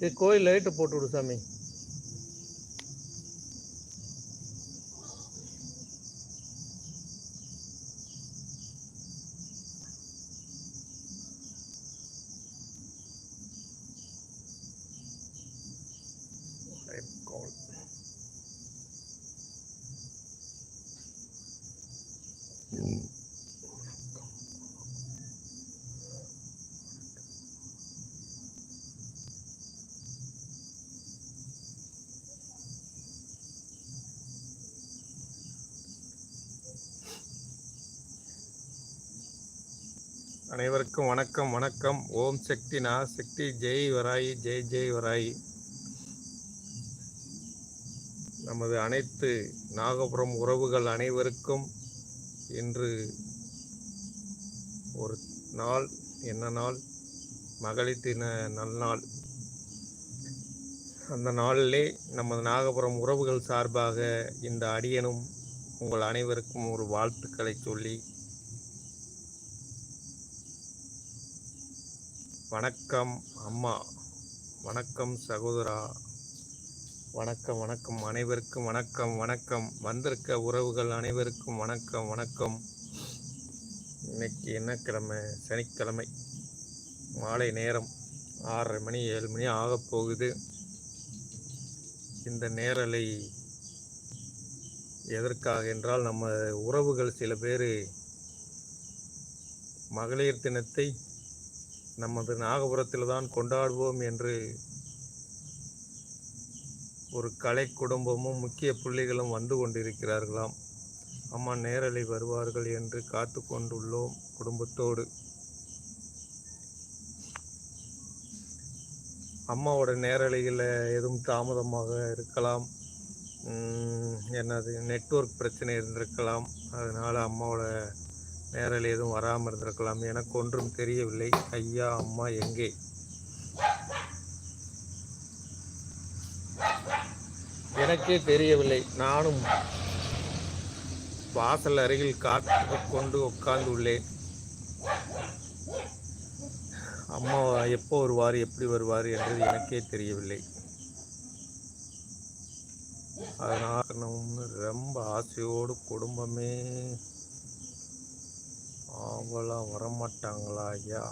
இது கோயில் லைட்டு போட்டு விடு சாமி. அனைவருக்கும் வணக்கம் வணக்கம். ஓம் சக்தி நா சக்தி ஜெய் வராயி ஜெய் ஜெய் வராயி. நமது அனைத்து நாகபுரம் உறவுகள் அனைவருக்கும் இன்று ஒரு நாள் என்ன நாள்? மகளிர் தின நல்நாள் அந்த நாளிலே நமது நாகபுரம் உறவுகள் சார்பாக இந்த அடியனும் உங்கள் அனைவருக்கும் ஒரு வாழ்த்துக்களை சொல்லி வணக்கம் அம்மா. வணக்கம் சகோதரா. வணக்கம் வணக்கம் அனைவருக்கும் வணக்கம் வணக்கம். வந்திருக்க உறவுகள் அனைவருக்கும் வணக்கம் வணக்கம். இன்னைக்கு என்ன கிழமை? சனிக்கிழமை. மாலை நேரம். ஆறரை மணி ஏழு மணி ஆகப் போகுது. இந்த நேரலை எதற்காக என்றால் நம்ம உறவுகள் சில பேர் மகளிர் தினத்தை நமது நாகபுரத்தில் தான் கொண்டாடுவோம் என்று ஒரு கலை குடும்பமும் முக்கிய புள்ளிகளும் வந்து கொண்டிருக்கிறார்களாம். அம்மா நேரலை வருவார்கள் என்று காத்து கொண்டுள்ளோம் குடும்பத்தோடு. அம்மாவோட நேரலையில் எதுவும் தாமதமாக இருக்கலாம். என்னது நெட்வொர்க் பிரச்சனை இருந்திருக்கலாம். அதனால் அம்மாவோட நேரில் எதுவும் வராமல் இருந்திருக்கலாம். எனக்கு ஒன்றும் தெரியவில்லை. ஐயா அம்மா எங்கே? எனக்கே தெரியவில்லை. நானும் வாசல் அருகில் காத்து கொண்டு உட்கார்ந்துள்ளேன். அம்மா எப்போ வருவார் எப்படி வருவார் என்றது எனக்கே தெரியவில்லை. அதனால் ரொம்ப ஆசையோடு குடும்பமே அவங்களாம் வரமாட்டாங்களா ஐயா?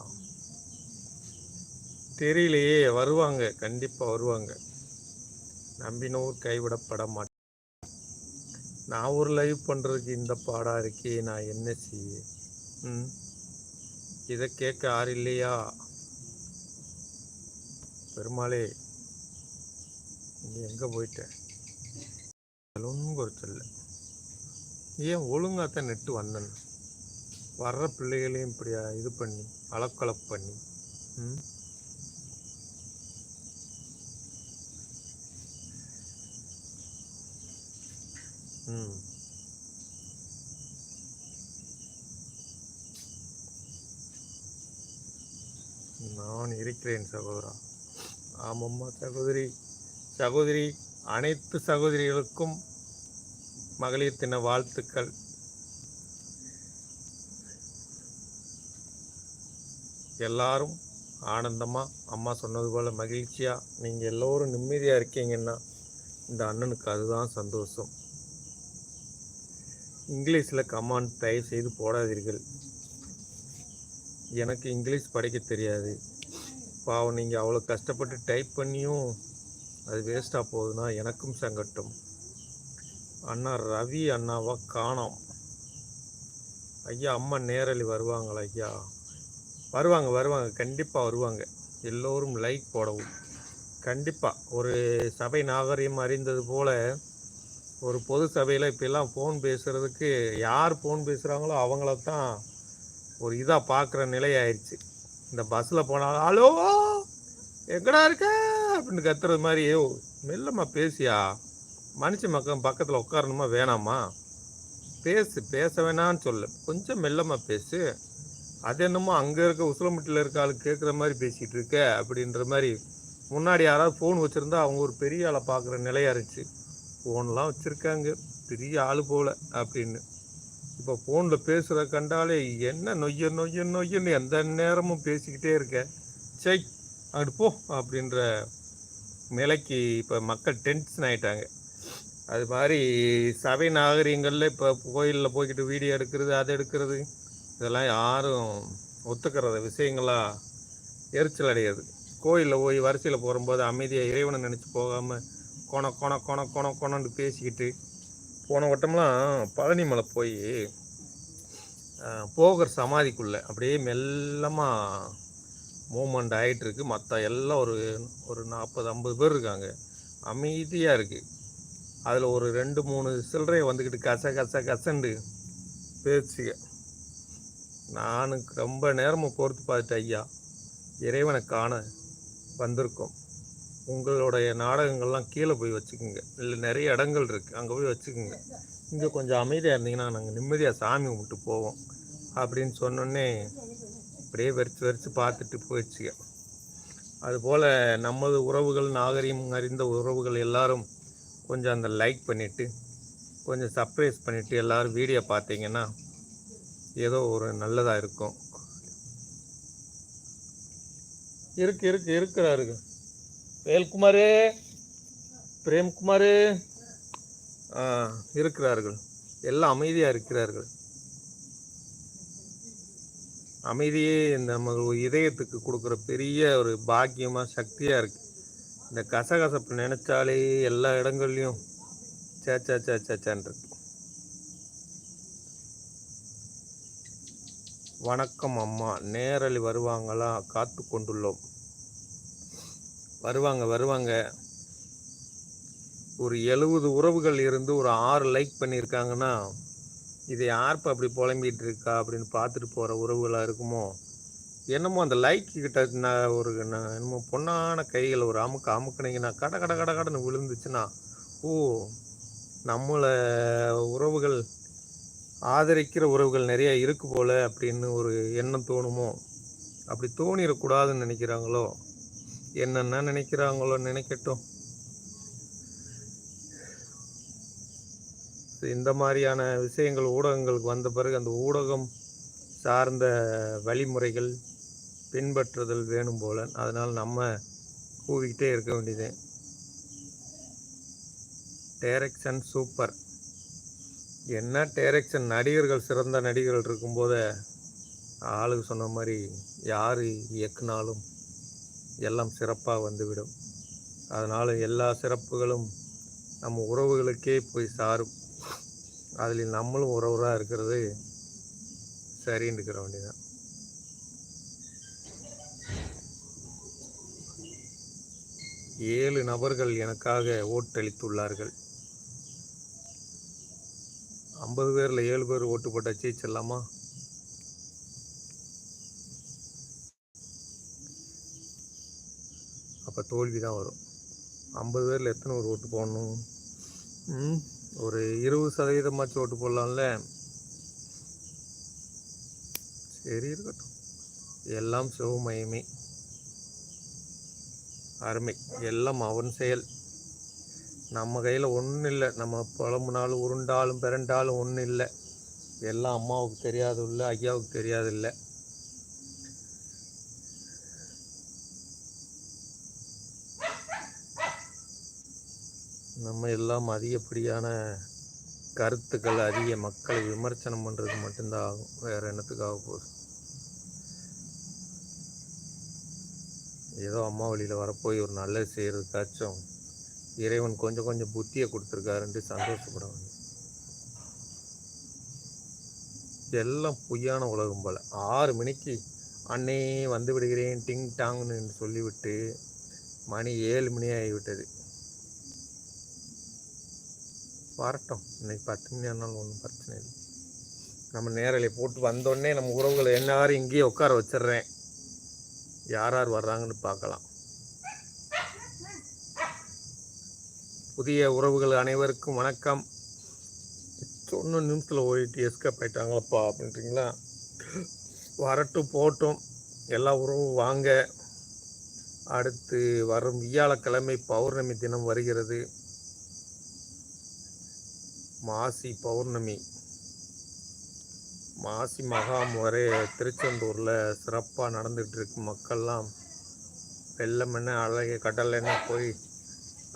தெரியலையே வருவாங்க கண்டிப்பா வருவாங்க. நம்பினோர் கைவிடப்பட மாட்டேன் நான் ஒரு லைவ் பண்றதுக்கு இந்த பாடா இருக்கே நான் என்ன செய்ய? ம்? இதை கேட்க யார் இல்லையா? பெருமாளே நீ எங்க போயிட்டேன் ஒன்றும் குறைச்சல ஏன் ஒழுங்காத்தான் நெட்டு வந்தேன் வர்ற பிள்ளைகளையும் இப்படி இது பண்ணி அலக்கலப் பண்ணி ம். நான் இருக்கிறேன் சகோதரா. ஆமாம்மா சகோதரி. சகோதரி அனைத்து சகோதரிகளுக்கும் மகளிர் தின வாழ்த்துக்கள். எல்லாரும் ஆனந்தமாக அம்மா சொன்னது போல் மகிழ்ச்சியாக நீங்கள் எல்லோரும் நிம்மதியாக இருக்கீங்கன்னா இந்த அண்ணனுக்கு அதுதான் சந்தோஷம். இங்கிலீஷில் கமாண்ட் தயவு செய்து போடாதீர்கள். எனக்கு இங்கிலீஷ் படிக்க தெரியாது. பாவம் நீங்கள் அவ்வளோ கஷ்டப்பட்டு டைப் பண்ணியும் அது வேஸ்ட்டாக போகுதுன்னா எனக்கும் சங்கட்டம். அண்ணா ரவி அண்ணாவை காணோம். ஐயா அம்மா நேரலி வருவாங்களா ஐயா வருவாங்க வருவாங்க. கண்டிப்பாக வருவாங்க. எல்லோரும் லைக் போடவும். கண்டிப்பாக ஒரு சபை நாகரிகம் அறிந்தது போல் ஒரு பொது சபையில் இப்போல்லாம் ஃபோன் பேசுகிறதுக்கு யார் ஃபோன் பேசுகிறாங்களோ அவங்கள தான் ஒரு இதாக பார்க்குற நிலை ஆயிடுச்சு இந்த பஸ்ஸில் போனாலும் ஹலோ எங்கடா இருக்க? அப்படின்னு கத்துறது மாதிரி "ஏய், மெல்லம்மா பேசியா? மனுஷ மக்கள் பக்கத்தில் உட்காரணுமா? வேணாமா? பேசு பேச வேணான்னு சொல்லு. கொஞ்சம் மெல்லம்மா பேசு. அது என்னமோ அங்கே இருக்க உசிலம்பட்டியில் இருக்க ஆள் கேட்குற மாதிரி பேசிகிட்டு இருக்க அப்படின்ற மாதிரி முன்னாடி யாராவது ஃபோன் வச்சுருந்தா அவங்க ஒரு பெரிய ஆளை பார்க்குற நிலையா இருந்துச்சு. ஃபோன்லாம் வச்சுருக்காங்க. பெரிய ஆள் போல அப்படின்னு. இப்போ ஃபோனில் பேசுகிற கண்டாலே என்ன நொய்ய நொய்ய நொய்யன்னு எந்த நேரமும் பேசிக்கிட்டே இருக்க. சை அங்கிட்டு போ அப்படின்ற நிலைக்கு இப்போ மக்கள் டென்ஷன் ஆகிட்டாங்க அது மாதிரி சபை நாகரிகங்களில் இப்போ கோயிலில் போய்கிட்டு வீடியோ எடுக்கிறது அதை எடுக்கிறது இதெல்லாம் யாரும் ஒத்துக்கிறத விஷயங்களாக எரிச்சல் அடையாது. கோயிலில் போய் வரிசையில் போகும்போது அமைதியாக இறைவனை நினச்சி போகாமல் கொண கொண கொண கொண கொணன்ட்டு பேசிக்கிட்டு போன வட்டம்லாம் பழனி மலை போய் போகர் சமாதிக்குள்ளே அப்படியே மெல்லமாக மூமெண்ட் ஆகிட்டுருக்கு மற்ற எல்லாம் ஒரு ஒரு நாற்பது ஐம்பது பேர் இருக்காங்க. அமைதியாக இருக்குது அதில் ஒரு ரெண்டு மூணு சில்லறையை வந்துக்கிட்டு கச கச கசண்டு பேச்சுக்க நானுக்கு ரொம்ப நேரமாக பொறுத்து பார்த்துட்டு ஐயா இறைவனை காண வந்திருக்கோம். உங்களுடைய நாடகங்கள்லாம் கீழே போய் வச்சுக்கோங்க. இல்லை நிறைய இடங்கள் இருக்குது அங்கே போய் வச்சுக்கோங்க. இங்கே கொஞ்சம் அமைதியாக இருந்தீங்கன்னா நாங்கள் நிம்மதியாக சாமி கும்பிட்டு போவோம். அப்படின்னு சொன்னோன்னே அப்படியே வெறிச்சு வெறிச்சு பார்த்துட்டு போயிடுச்சுங்க அதுபோல் நமது உறவுகள் நாகரிகம் அறிந்த உறவுகள் எல்லாரும் கொஞ்சம் அந்த லைக் பண்ணிவிட்டு கொஞ்சம் சர்ப்ரைஸ் பண்ணிவிட்டு எல்லோரும் வீடியோ பார்த்தீங்கன்னா ஏதோ ஒரு நல்லதாக இருக்கும். இருக்கு இருக்கு இருக்கிறாருங்க. வேல்குமார் பிரேம்குமார். இருக்கிறார்கள். எல்லாம் அமைதியாக இருக்கிறார்கள். அமைதியே நம்ம இதயத்துக்கு கொடுக்குற பெரிய ஒரு பாக்கியமாக சக்தியாக இருக்குது இந்த கசகசப்பு நினைச்சாலே எல்லா இடங்கள்லையும் சேச்சா சேச்சாச்சான் இருக்கு வணக்கம் அம்மா. நேரலி வருவாங்களா? காத்து கொண்டுள்ளோம். வருவாங்க வருவாங்க. ஒரு எழுபது உறவுகள் இருந்து ஒரு ஆறு லைக் பண்ணியிருக்காங்கன்னா இதை யார்ப்ப அப்படி புலம்பிகிட்டு இருக்கா அப்படின்னு பார்த்துட்டு போகிற உறவுகளாக இருக்குமோ? என்னமோ அந்த லைக் கிட்ட நான் ஒரு என்னமோ பொண்ணான கைகள் ஒரு அமுக்க அமுக்குனீங்கன்னா கட கட கட கடன்னு விழுந்துச்சுன்னா ஓ நம்மளை உறவுகள் ஆதரிக்கிற உறவுகள் நிறைய இருக்கு போல அப்படின்னு ஒரு எண்ணம் தோணுமோ? அப்படி தோணிடக்கூடாதுன்னு நினைக்கிறாங்களோ? என்னென்ன நினைக்கிறாங்களோ நினைக்கட்டும். இந்த மாதிரியான விஷயங்கள் ஊடகங்களுக்கு வந்த பிறகு அந்த ஊடகம் சார்ந்த வழிமுறைகள் பின்பற்றுதல் வேணும் போல. அதனால் நம்ம கூவிக்கிட்டே இருக்க வேண்டியது. Direction super. என்ன டைரக்ஷன் நடிகர்கள் சிறந்த நடிகர்கள் இருக்கும்போது ஆளுக்கு சொன்ன மாதிரி யார் இயக்குனாலும் எல்லாம் சிறப்பாக வந்துவிடும். அதனால் எல்லா சிறப்புகளும் நம்ம உறவுகளுக்கே போய் சாரும். அதில் நம்மளும் உறவுறாக இருக்கிறது சரின்னு இருக்கிற வேண்டியதான் ஏழு நபர்கள் எனக்காக ஓட்டளித்துள்ளார்கள். ஐம்பது பேரில் ஏழு பேர் ஓட்டு போட்டாச்சு செல்லாமா அப்போ தோல்வி தான் வரும். ஐம்பது பேரில் எத்தனை ஒரு ஓட்டு போடணும்? ம் ஒரு இருபது சதவீதமாச்சும் ஓட்டு போடலாம்ல? சரி இருக்கட்டும். எல்லாம் சிவமயமே. அருமை. எல்லாம் அவன் செயல். நம்ம கையில் ஒன்றும் இல்லை. நம்ம புலம்புனாலும் உருண்டாலும் பிறண்டாலும் ஒன்றும் இல்லை. எல்லாம் அம்மாவுக்கு தெரியாது இல்லை ஐயாவுக்கு தெரியாது இல்லை நம்ம எல்லாம் அதிகப்படியான கருத்துக்கள் அதிக மக்களை விமர்சனம் பண்ணுறது மட்டும்தான் ஆகும். வேறு என்னத்துக்காக போகுது? ஏதோ அம்மா வழியில் வரப்போய் ஒரு நல்லது செய்கிறதுக்காச்சும் இறைவன் கொஞ்சம் கொஞ்சம் புத்தியை கொடுத்துருக்காருன்ட்டு சந்தோஷப்படுவாங்க. எல்லாம் பொய்யான உலகம் போல். ஆறு மணிக்கு அன்னே வந்து விடுகிறேன் டிங் டாங்னு சொல்லிவிட்டு மணி ஏழு மணி ஆகிவிட்டது. வரட்டும். இன்னைக்கு பத்து மணி ஆனாலும் ஒன்றும் பிரச்சனை இல்லை. நம்ம நேரலை போட்டு வந்தோடனே நம்ம உறவுகளை எல்லாரும் இங்கேயே உட்கார வச்சிடுறேன். யார் யார் வர்றாங்கன்னு பார்க்கலாம். புதிய உறவுகள் அனைவருக்கும் வணக்கம். சொன்ன நிமிஷத்தில் ஓடிட்டு எஸ்கேப் ஆகிட்டாங்களப்பா அப்படின்றீங்களா? வரட்டும் போட்டும் எல்லா உறவும் வாங்க. அடுத்து வரும் வியாழக்கிழமை பௌர்ணமி தினம் வருகிறது. மாசி பௌர்ணமி. மாசி மகாம் வரை திருச்செந்தூரில் சிறப்பாக நடந்துகிட்ருக்கு மக்கள்லாம். வெள்ளம் என்ன அழகிய கடல் என்ன போய்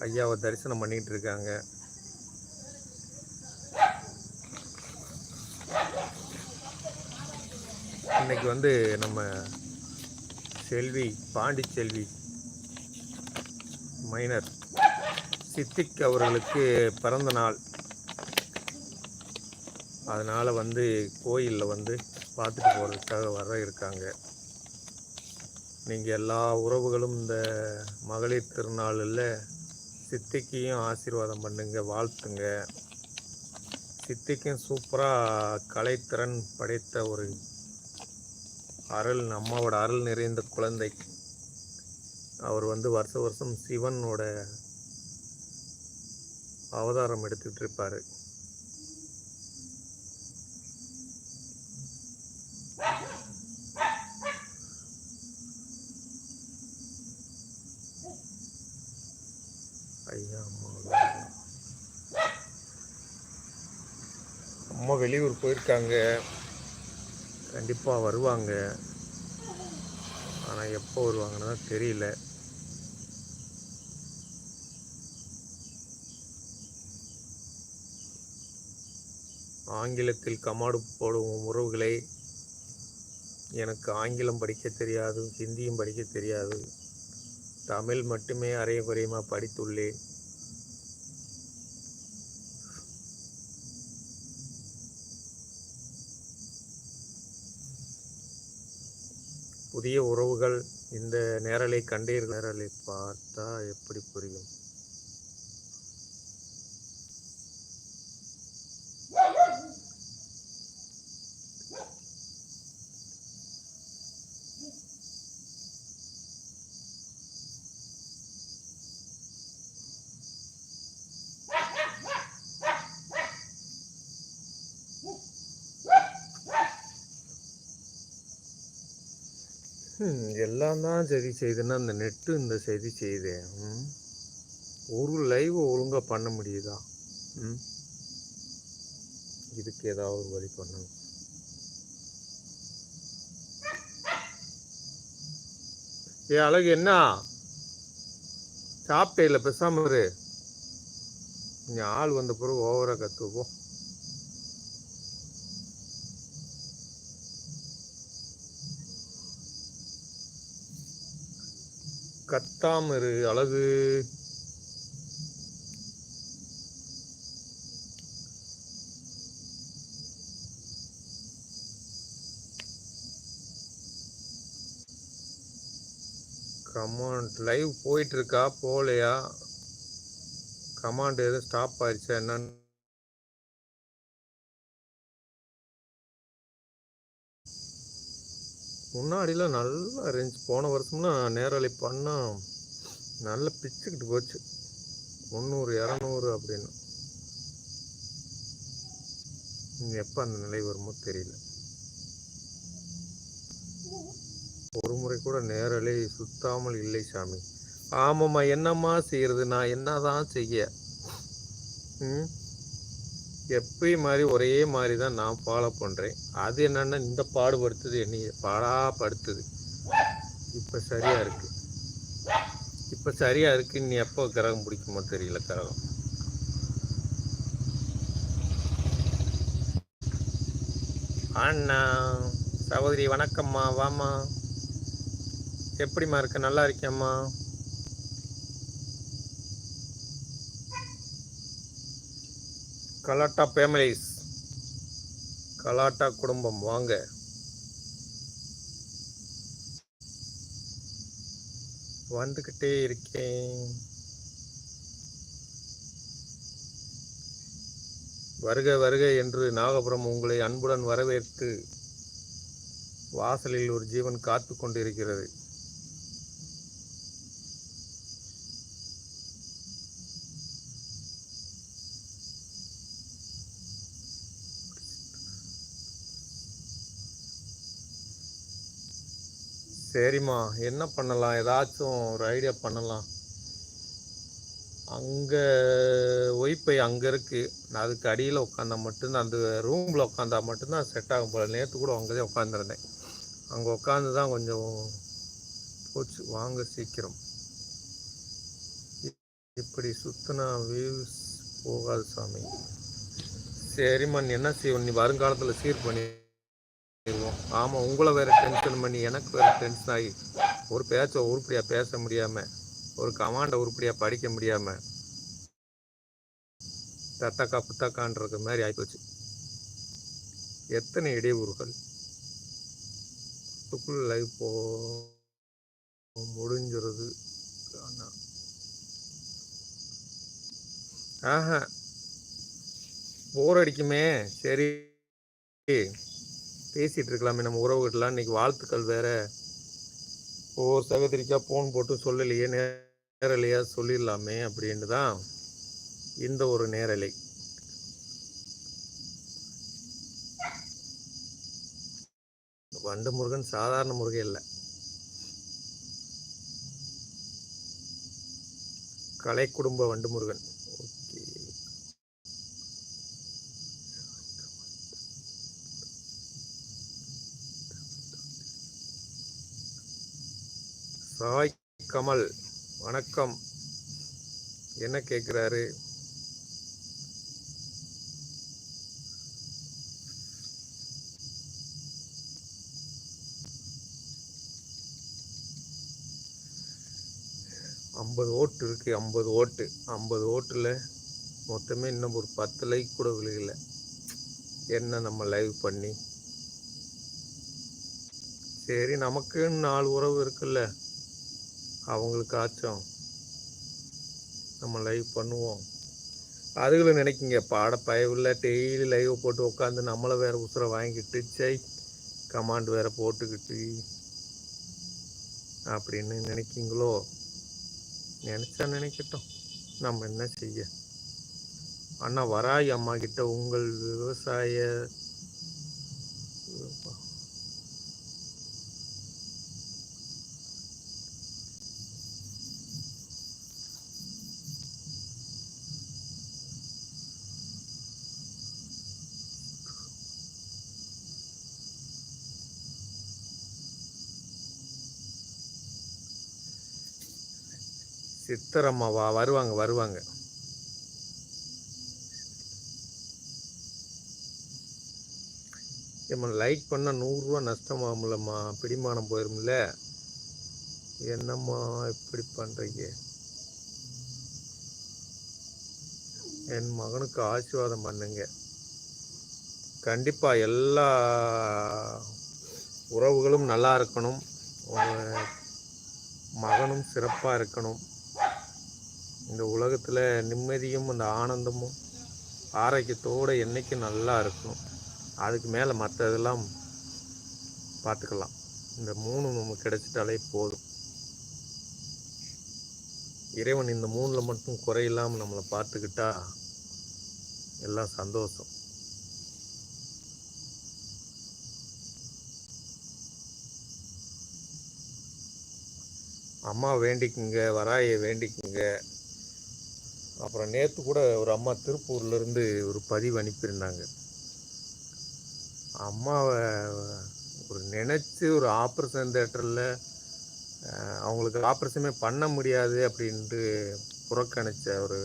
ஐயாவை தரிசனம் பண்ணிகிட்டு இருக்காங்க இன்னைக்கு வந்து நம்ம செல்வி பாண்டிச்செல்வி மைனர் சித்திக் அவர்களுக்கு பிறந்த நாள். அதனால் வந்து கோயிலில் வந்து பார்த்துட்டு போகிறதுக்காக வர இருக்காங்க. நீங்கள் எல்லா உறவுகளும் இந்த மகளிர் திருநாளில் சித்திக்கையும் ஆசீர்வாதம் பண்ணுங்க வாழ்த்துங்க. சித்திக்கும் சூப்பராக கலைத்திறன் படைத்த ஒரு அருள் அம்மாவோட அருள் நிறைந்த குழந்தை. அவர் வந்து வருஷ வருஷம் சிவனோட அவதாரம் எடுத்துக்கிட்டு இருப்பார் ஐயா அம்மா அம்மா வெளியூர் போயிருக்காங்க. கண்டிப்பாக வருவாங்க. ஆனால் எப்போ வருவாங்கன்னு தான் தெரியல. ஆங்கிலத்தில் கமாடு போடும் உறவுகளை எனக்கு ஆங்கிலம் படிக்க தெரியாது ஹிந்தியும் படிக்க தெரியாது. தமிழ் மட்டுமே அரைய குறையமாக படித்துள்ளேன். புதிய உறவுகள் இந்த நேரலை கண்டீர்கள். நேரலை பார்த்தா எப்படி புரியும்? எல்லாம் தான் சரி செய்யுதுன்னா இந்த நெட்டு இந்த சரி செய்யுது ஒரு லைவ் ஒழுங்காக பண்ண முடியுதா? ம். இதுக்கு ஏதாவது ஒரு வழி பண்ணணும். ஏ அழகு என்ன? சாப்பிட்டே இல்லை பெசாமரு நீ ஆள் வந்த பிறகு ஓவரா கத்துவோம் கத்தாம இரு அழகு கமாண்ட் லைவ் போயிட்டுருக்கா போகலையா? கமாண்ட் எதுவும் ஸ்டாப் ஆயிடுச்சா என்னன்னு? முன்னாடிலாம் நல்லா இருந்துச்சு. போன வருஷம்னா நேரலை பண்ணால் நல்லா பிச்சுக்கிட்டு போச்சு. முந்நூறு இரநூறு அப்படின்னு. எப்போ அந்த நிலை வருமோ தெரியல. ஒரு முறை கூட நேரலை சுத்தாமல் இல்லை சாமி. ஆமாம்மா என்னம்மா செய்யறது? நான் என்ன தான் செய்ய? ம்? எப்பயும் மாதிரி ஒரே மாதிரி தான் நான் ஃபாலோ பண்ணுறேன் அது என்னென்னா இந்த பாடுபடுத்துது என்னைய பாடாப்படுத்துது. இப்போ சரியாக இருக்குது இப்போ சரியாக இருக்குது நீ எப்போ கிரகம் பிடிக்குமோ தெரியல கிரகம். அண்ணா சகோதரி வணக்கம்மா வாம்மா. எப்படிம்மா இருக்க? நல்லா இருக்கேம்மா கலாட்டா ஃபேமிலிஸ் கலாட்டா குடும்பம் வாங்க. வந்துக்கிட்டே இருக்கேன். வருக வருக என்று நாகபுரம் உங்களை அன்புடன் வரவேற்று வாசலில் ஒரு ஜீவன் காத்து கொண்டிருக்கிறது. சரிம்மா. என்ன பண்ணலாம்? ஏதாச்சும் ஒரு ஐடியா பண்ணலாம். அங்கே ஒய்ஃபை அங்கே இருக்குது நான் அதுக்கு அடியில் உட்காந்தா மட்டும்தான் அந்த ரூமில் உட்காந்தா மட்டும்தான் செட் ஆகும் போல. நேற்று கூட அங்கே தான் உட்காந்துருந்தேன் அங்கே உட்காந்து தான் கொஞ்சம் போச்சு. வாங்க சீக்கிரம். இப்படி சுத்தினா வியூஸ் போகாது சாமி. சரிம்மா. நீ என்ன செய்வோம் நீ வருங்காலத்தில் சீர் ஆயிடுவோம் ஆமாம் உங்களை வேற டென்ஷன் பண்ணி எனக்கு வேற டென்ஷன் ஆகி ஒரு பேச்சை உருப்படியாக பேச முடியாமல் ஒரு கமாண்டை உருப்படியாக படிக்க முடியாமல் தத்தக்கா புத்தக்கான்றது மாதிரி ஆகிப்போச்சு எத்தனை இடையூறுகள்? லைஃப் போ முடிஞ்சிருது. ஆஹா. போர் அடிக்குமே. சரி. பேசிகிட்டு இருக்கலாமே நம்ம உறவுகிட்டலாம் இன்றைக்கி வாழ்த்துக்கள் வேறு. ஓ சகோதரிக்கா ஃபோன் போட்டு சொல்லலையே நேரலையாக சொல்லிடலாமே அப்படின்னு தான் இந்த ஒரு நேரலை. வண்டு முருகன் சாதாரண முருகன் இல்லை. கலை குடும்ப வண்டு முருகன் சாய் கமல் வணக்கம். என்ன கேட்குறாரு ஐம்பது ஓட்டு இருக்கு ஐம்பது ஓட்டு. ஐம்பது ஓட்டில் மொத்தமே இன்னும் ஒரு பத்து லைக் கூட விழுகல. என்ன நம்ம லைவ் பண்ணி? சரி நமக்குன்னு நாலு உறவு இருக்குல்ல. அவங்களுக்காச்சும் நம்ம லைவ் பண்ணுவோம். அதுகளும் நினைக்கிங்க பாட பயவில்ல டெய்லி லைவ் போட்டு உட்காந்து நம்மளை வேறு உசுரை வாங்கிக்கிட்டு சை கமாண்ட் வேற போட்டுக்கிட்டு அப்படின்னு நினைக்கிங்களோ? நினச்சா நினைக்கட்டும். நம்ம என்ன செய்ய? அண்ணா வராய் அம்மா கிட்ட உங்கள் விவசாய சித்தரம்மாவா? வருவாங்க வருவாங்க. ஏம்மா லைக் பண்ணால் நூறுரூவா நஷ்டமாகும்லம்மா. பிடிமானம் போயிரும்ல. என்னம்மா இப்படி பண்ணுறீங்க என் மகனுக்கு ஆசீர்வாதம் பண்ணுங்க. கண்டிப்பாக எல்லா உறவுகளும் நல்லா இருக்கணும். மகனும் சிறப்பாக இருக்கணும். இந்த உலகத்தில் நிம்மதியும் அந்த ஆனந்தமும் ஆரோக்கியத்தோடு என்றைக்கும் நல்லா இருக்கணும். அதுக்கு மேலே மற்றதெல்லாம் பார்த்துக்கலாம் இந்த மூணு நமக்கு கிடைச்சிட்டாலே போதும். இறைவன் இந்த மூணில் மட்டும் குறையில்லாமல் நம்மளை பார்த்துக்கிட்டா எல்லாம் சந்தோஷம். அம்மா வேண்டிக்குங்க வராயை வேண்டிக்குங்க. அப்புறம் நேற்று கூட ஒரு அம்மா திருப்பூர்லேருந்து ஒரு பதிவு அனுப்பியிருந்தாங்க. அம்மாவை ஒரு நினச்சி ஒரு ஆப்ரேஷன் தேட்டரில் அவங்களுக்கு ஆப்ரேஷனே பண்ண முடியாது அப்படின்ட்டு புறக்கணிச்ச ஒரு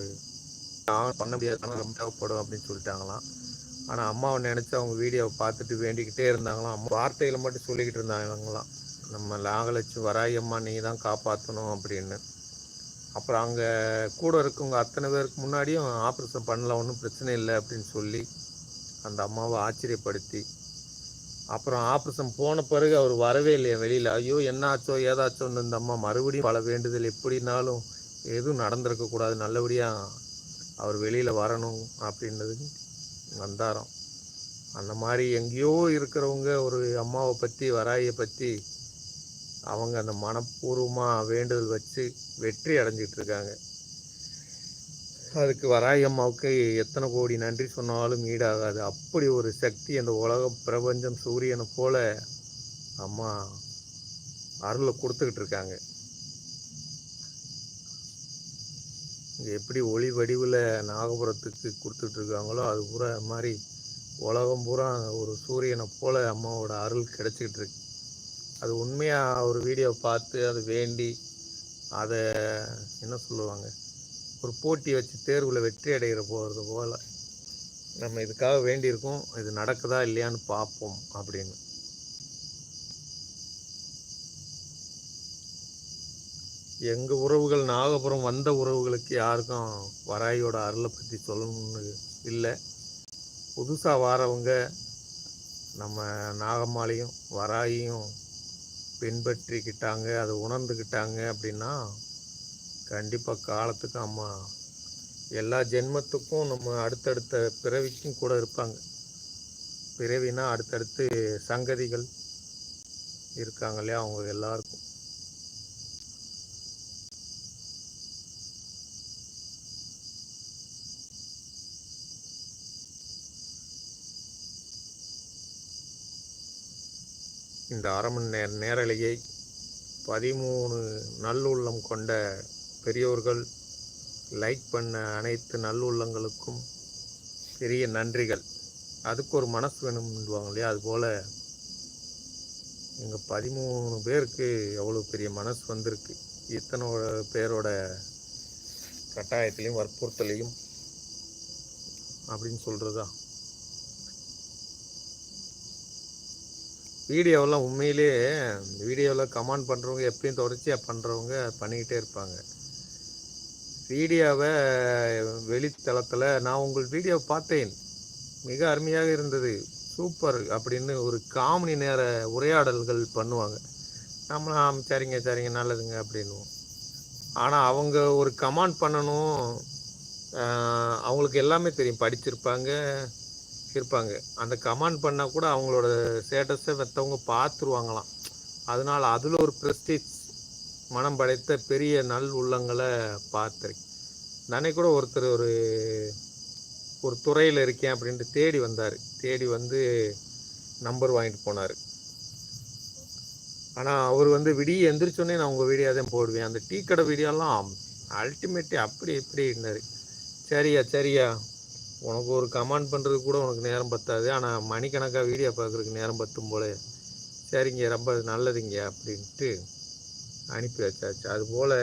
பண்ண முடியாது ரொம்ப தேவைப்படும் அப்படின்னு சொல்லிட்டாங்களாம். ஆனால் அம்மாவை நினச்சி அவங்க வீடியோவை பார்த்துட்டு வேண்டிக்கிட்டே இருந்தாங்களாம். அம்மா வார்த்தைகளை மட்டும் சொல்லிக்கிட்டு இருந்தாங்களாம் நம்ம நாகலட்சுமி வராயம்மா நீ தான் காப்பாற்றணும் அப்படின்னு. அப்புறம் அங்கே கூட இருக்கவங்க அத்தனை பேருக்கு முன்னாடியும் ஆப்ரேஷன் பண்ணலாம் ஒன்றும் பிரச்சனை இல்லை அப்படின்னு சொல்லி அந்த அம்மாவை ஆச்சரியப்படுத்தி அப்புறம் ஆப்ரேஷன் போன பிறகு அவர் வரவே இல்லையா வெளியில். ஐயோ என்ன ஆச்சோ ஏதாச்சோன்னு இந்த அம்மா மறுபடியும் பல வேண்டுதல் எப்படினாலும் எதுவும் நடந்திருக்கக்கூடாது நல்லபடியாக அவர் வெளியில் வரணும் அப்படின்றது வந்தாராம். அந்த மாதிரி எங்கேயோ இருக்கிறவங்க ஒரு அம்மாவை பற்றி வராயை பற்றி அவங்க அந்த மனப்பூர்வமாக வேண்டுதல் வச்சு வெற்றி அடைஞ்சிட்டு இருக்காங்க அதுக்கு வராய் அம்மாவுக்கு எத்தனை கோடி நன்றி சொன்னாலும் ஈடாகாது. அப்படி ஒரு சக்தி அந்த உலக பிரபஞ்சம் சூரியனை போல அம்மா அருளை கொடுத்துக்கிட்டு இருக்காங்க இங்கே எப்படி ஒளி வடிவில் நாகபுரத்துக்கு கொடுத்துட்டு இருக்காங்களோ அது பூரா மாதிரி உலகம் பூரா ஒரு சூரியனை போல அம்மாவோட அருள் கிடச்சிக்கிட்டு இருக்கு அது உண்மையாக ஒரு வீடியோ பார்த்து அது வேண்டி அதை என்ன சொல்லுவாங்க? ஒரு போட்டி வச்சு தேர்வில் வெற்றி அடைகிற போகிறது போல். நம்ம இதுக்காக வேண்டியிருக்கோம் இது நடக்குதா இல்லையான்னு பார்ப்போம் அப்படின்னு. எங்கள் உறவுகள் நாகபுரம் வந்த உறவுகளுக்கு யாருக்கும் வராயோட அருளை பற்றி சொல்லணும்னு இல்லை. புதுசாக வாரவங்க நம்ம நாகம்மாளையும் வராயும் பின்பற்றிக்கிட்டாங்க அதை உணர்ந்துக்கிட்டாங்க அப்படின்னா கண்டிப்பாக காலத்துக்கு அம்மா எல்லா ஜென்மத்துக்கும் நம்ம அடுத்தடுத்த பிறவிக்கும் கூட இருப்பாங்க. பிறவினா அடுத்தடுத்து சங்கதிகள் இருக்காங்க இல்லையா? அவங்க எல்லாருக்கும். இந்த அரை மணி நேர நேரலையை பதிமூணு நல்லுள்ளம் கொண்ட பெரியோர்கள் லைக் பண்ண அனைத்து நல்லுள்ளங்களுக்கும் பெரிய நன்றிகள். அதுக்கு ஒரு மனசு வேணும்னுவாங்க இல்லையா? அதுபோல் எங்கள் பதிமூணு பேருக்கு எவ்வளோ பெரிய மனசு வந்திருக்கு. இத்தனை பேரோட கட்டாயத்துலேயும் வற்புறுத்தலையும் அப்படின்னு சொல்கிறதா வீடியோவெல்லாம் உண்மையிலேயே வீடியோவில் கமெண்ட் பண்ணுறவங்க எப்பயும் தொடர்ச்சியாக பண்ணுறவங்க பண்ணிக்கிட்டே இருப்பாங்க. வீடியோவை வெளித்தளத்தில் நான் உங்கள் வீடியோ பார்த்தேன். மிக அருமையாக இருந்தது. சூப்பர் அப்படின்னு ஒரு காமெடி நேர உரையாடல்கள் பண்ணுவாங்க. நம்மளாம் சரிங்க சரிங்க நல்லதுங்க அப்படின்னுவோம். ஆனால் அவங்க ஒரு கமெண்ட் பண்ணணும் அவங்களுக்கு எல்லாமே தெரியும். படிச்சிருப்பாங்க இருப்பாங்க அந்த கமெண்ட் பண்ணால் கூட அவங்களோட ஸ்டேட்டஸை மற்றவங்க பார்த்துருவாங்களாம் அதனால் அதில் ஒரு ப்ரெஸ்டீஜ் மனம் படைத்த பெரிய நல் உள்ளங்களை பார்த்துருக்கேன் நானே கூட ஒருத்தர் ஒரு ஒரு துறையில் இருக்கேன் அப்படின்ட்டு தேடி வந்தார். தேடி வந்து நம்பர் வாங்கிட்டு போனார். ஆனால் அவர் வந்து விடிய எந்திரிச்சோன்னே நான் உங்கள் வீடியோ தான் போடுவேன். அந்த டீ கடை வீடியோலாம் அல்டிமேட்டு அப்படி இப்படி இருந்தார் சரியா சரியா. உனக்கு ஒரு கமெண்ட் பண்ணுறது கூட உனக்கு நேரம் பத்தாது. ஆனால் மணிக்கணக்காக வீடியோ பார்க்குறதுக்கு நேரம் பத்தும் போல. சரிங்க ரொம்ப நல்லதுங்க அப்படின்ட்டு அனுப்பி வச்சாச்சு. அதுபோல்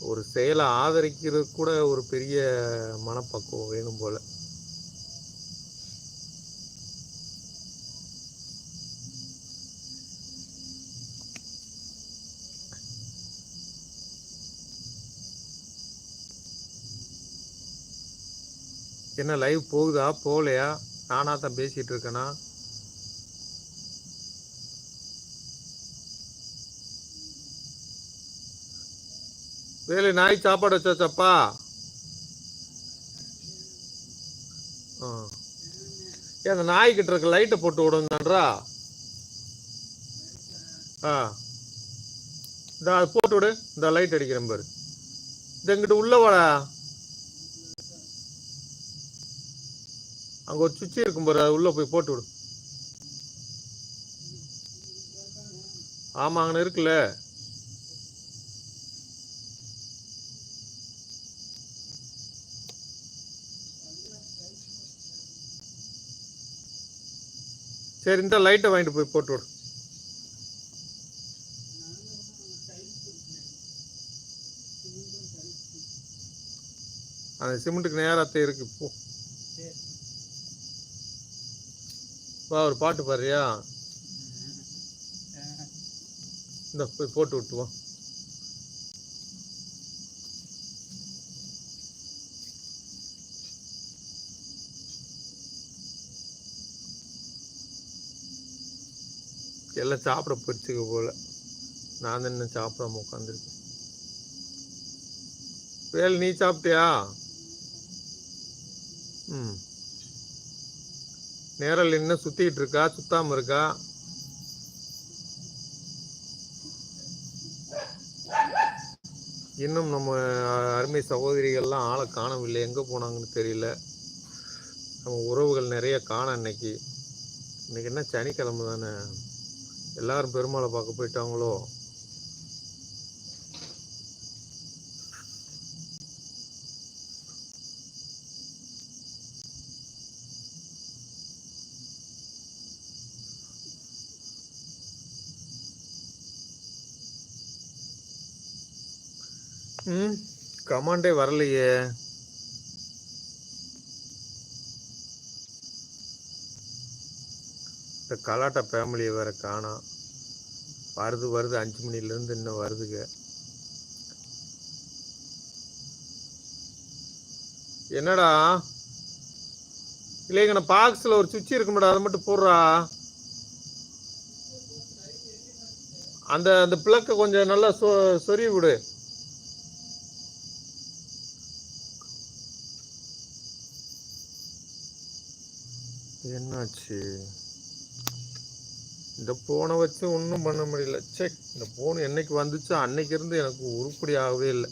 ஒரு செயலை ஆதரிக்கிறது கூட ஒரு பெரிய மனப்பக்குவம் வேணும் போல். என்ன லைவ் போகுதா? போகலையா? நானாக தான் பேசிகிட்டு இருக்கேனா? வேலை நாய் சாப்பாடு வச்சாச்சாப்பா ஆ. ஏன் அந்த நாய்கிட்ட இருக்க லைட்டை போட்டு விடுங்கன்றா? ஆ. இந்த போட்டு விடு. இந்த லைட் அடிக்கிறேன் பாரு. இந்த எங்கிட்ட உள்ள வாடா. அங்க ஒரு சுவிட்ச் இருக்கும் பாரு அது உள்ள போய் போட்டு விடு. ஆமாம் அங்கே இருக்குல்ல. சரி இந்த லைட்டை வாங்கிட்டு போய் போட்டு விடு. அந்த சிமெண்ட்டுக்கு நேராக இருக்கு போ. வா ஒரு பாட்டு பாடுறியா? இந்த போய் போட்டு விட்டுவோம் எல்லாம் சாப்பிட பிடிச்சிக்க போல. நான் தான் இன்னும் சாப்பிடாம உட்காந்துருக்கேன் வேல் நீ சாப்பிட்டியா? ம். நேரல் இன்னும் சுற்றிக்கிட்டு இருக்கா சுத்தாமல் இருக்கா? இன்னும் நம்ம அருமை சகோதரிகள்லாம் ஆளை காணவில்லை. எங்கே போனாங்கன்னு தெரியல. நம்ம உறவுகள் நிறைய காண இன்னைக்கு. இன்னைக்கு என்ன? சனிக்கிழமை தானே. எல்லாரும் பெருமாளை பார்க்க போயிட்டாங்களோ? ம் கமாண்டே வரலையே. இந்த கலாட்டா ஃபேமிலியை வேறு காணோம் வருது வருது அஞ்சு மணிலேருந்து இன்னும் வருதுங்க என்னடா? இல்லைங்க பாக்ஸில் ஒரு சுவிட்ச் இருக்கும்டா அதை மட்டும் போடுறா. அந்த அந்த பிளக்கை கொஞ்சம் நல்லா சொ சொறி விடு. என்னாச்சு? இந்த போனை வச்சு ஒன்றும் பண்ண முடியல. செக் இந்த போன் என்னைக்கு வந்துச்சோ அன்னைக்கு இருந்து எனக்கு உருப்படி ஆகவே இல்லை.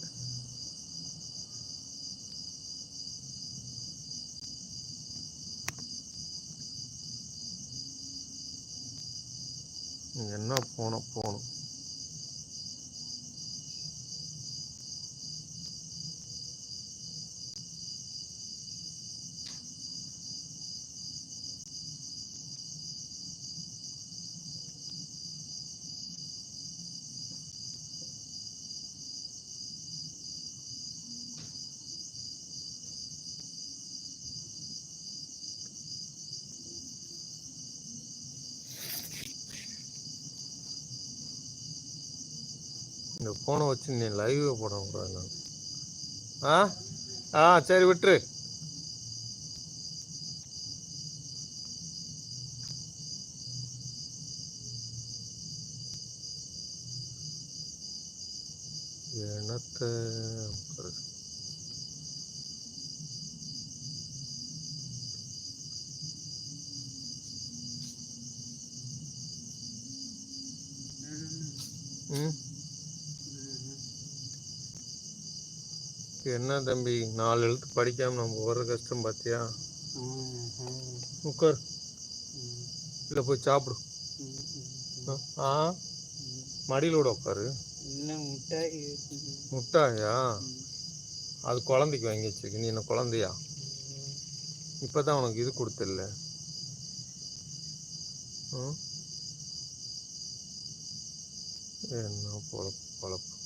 என்ன போனோம் போகணும் இந்த ஃபோனை வச்சு நீ லைவ் போட கூடாது நான் ஆ? ஆ சரி விட்டுரு என்னத்த அப்புறம் ம் என்ன தம்பி? நாலு எழுத்து படிக்காம நம்ம வர்ற கஷ்டம் பார்த்தியா உட்கார். இல்லை போய் சாப்பிடு. ஆ, மடியில் விட உட்காரு. மிட்டாய்? அது குழந்தைக்கு வாங்கி வச்சிருக்கு. நீ என்ன குழந்தையா? இப்போ தான் உனக்கு இது கொடுத்தில்ல. ம்? என்ன பொழப்பு பொழப்பு.